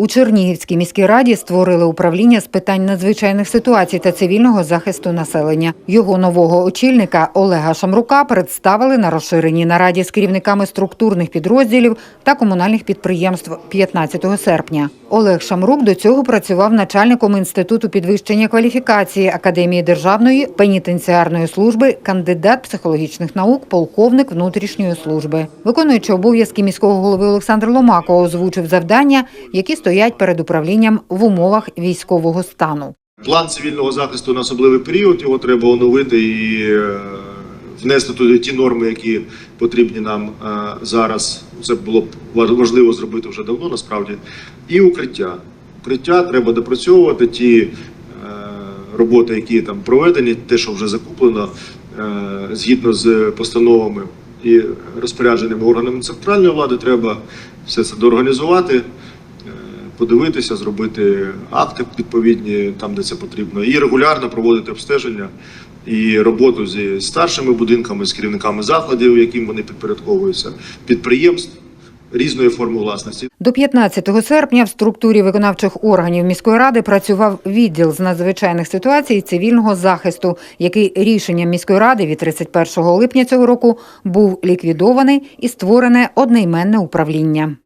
У Чернігівській міській раді створили управління з питань надзвичайних ситуацій та цивільного захисту населення. Його нового очільника Олега Шамрука представили на розширеній нараді з керівниками структурних підрозділів та комунальних підприємств 15 серпня. Олег Шамрук до цього працював начальником інституту підвищення кваліфікації Академії державної пенітенціарної служби, кандидат психологічних наук, полковник внутрішньої служби. Виконуючи обов'язки міського голови Олександр Ломако озвучив завдання, які стоять перед управлінням в умовах військового стану. План цивільного захисту на особливий період його треба оновити і е, внести туди ті норми, які потрібні нам е, зараз. Це було б важливо зробити вже давно, насправді. І укриття. Укриття треба допрацьовувати ті е, роботи, які там проведені, те, що вже закуплено згідно з постановами і розпорядженими органами центральної влади, треба все це доорганізувати. Подивитися, зробити акти відповідні там, де це потрібно, і регулярно проводити обстеження і роботу зі старшими будинками, з керівниками закладів, яким вони підпорядковуються, підприємств різної форми власності. До 15 серпня в структурі виконавчих органів міської ради працював відділ з надзвичайних ситуацій цивільного захисту, який рішенням міської ради від 31 липня цього року був ліквідований і створене одноіменне управління.